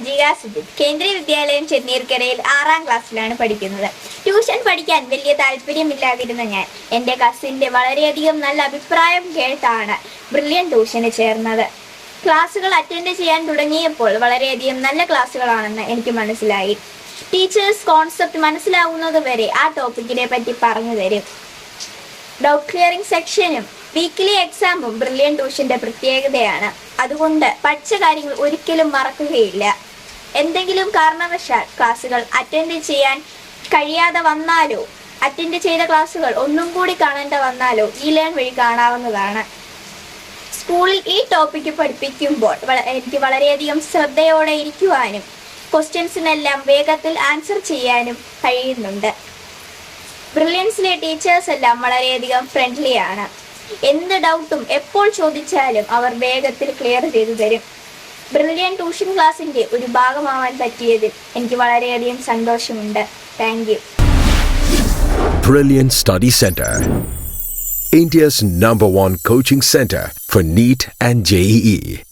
സഞ്ജിക സുജിത്. കേന്ദ്രീയ വിദ്യാലയം ചെന്നീർക്കരയിൽ ആറാം ക്ലാസ്സിലാണ് പഠിക്കുന്നത്. ട്യൂഷൻ പഠിക്കാൻ വലിയ താല്പര്യമില്ലാതിരുന്ന ഞാൻ എന്റെ കസിന്റെ വളരെയധികം നല്ല അഭിപ്രായം കേട്ടാണ് ബ്രില്യൻ ട്യൂഷന് ചേർന്നത്. ക്ലാസ്സുകൾ അറ്റൻഡ് ചെയ്യാൻ തുടങ്ങിയപ്പോൾ വളരെയധികം നല്ല ക്ലാസ്സുകളാണെന്ന് എനിക്ക് മനസ്സിലായി. ടീച്ചേഴ്സ് കോൺസെപ്റ്റ് മനസ്സിലാവുന്നത് വരെ ആ ടോപ്പിക്കിനെ പറ്റി പറഞ്ഞു തരും. ഡൗട്ട് ക്ലിയറിംഗ് സെക്ഷനും വീക്കിലി എക്സാമും ബ്രില്യൻ ട്യൂഷന്റെ പ്രത്യേകതയാണ്. അതുകൊണ്ട് പഠിച്ച കാര്യങ്ങൾ ഒരിക്കലും മറക്കുകയില്ല. എന്തെങ്കിലും കാരണവശാൽ ക്ലാസ്സുകൾ അറ്റൻഡ് ചെയ്യാൻ കഴിയാതെ വന്നാലോ? അറ്റൻഡ് ചെയ്ത ക്ലാസ്സുകൾ ഒന്നും കൂടി കാണേണ്ട വന്നാലോ? ഈ ലേൺ വഴി കാണാവുന്നതാണ്. സ്കൂളിൽ ഈ ടോപ്പിക്ക് പഠിപ്പിക്കുമ്പോൾ എനിക്ക് വളരെയധികം ശ്രദ്ധയോടെ ഇരിക്കുവാനും ക്വസ്റ്റ്യൻസിനെല്ലാം വേഗത്തിൽ ആൻസർ ചെയ്യാനും കഴിയുന്നുണ്ട്. ബ്രില്യൻസിലെ ടീച്ചേഴ്സ് എല്ലാം വളരെയധികം ഫ്രണ്ട്ലി ആണ്. എന്ത് ഡൗട്ടും എപ്പോൾ ചോദിച്ചാലും അവർ വേഗത്തിൽ ക്ലിയർ ചെയ്തു തരും. ബ്രില്യൻ ട്യൂഷൻ ക്ലാസ്സിന്റെ ഒരു ഭാഗമാവാൻ പറ്റിയതിൽ എനിക്ക് വളരെയധികം സന്തോഷമുണ്ട് thank you Brilliant Study Center. India's number one coaching center for NEET and E. JEE.